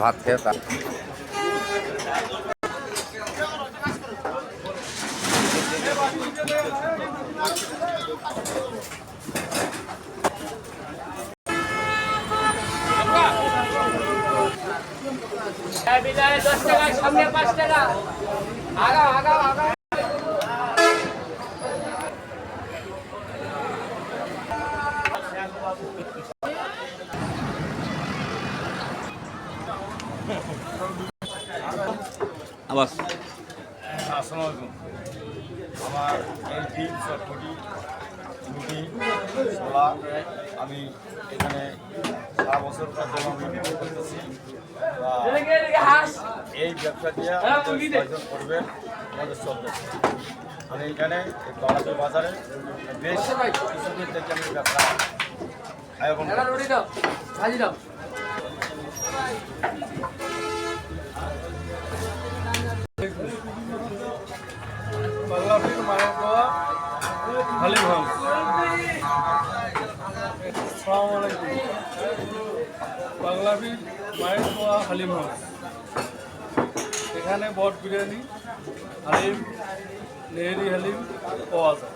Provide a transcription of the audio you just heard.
ভাত খেয়ে তা বিদায় দশ টাকা সামনে পাঁচ টাকা। আগাও আগাও আগাও। আবার আমার এই ডিম চটপটি রুটি আমি এখানে সারা বছর করতেছি এই ব্যবসা দিয়ে। কয়েকজন করবেন আমাদের চলতেছে আমি এখানে বাংলাদেশ বাজারে বেশ কিছুদিন থেকে আমি ব্যবসা আয়োজন বাংলাবীর মায়ের পোয়া হালিম হাউস এখানে বট বিরিয়ানি হালিম নেহেরি হালিম পাওয়া যায়।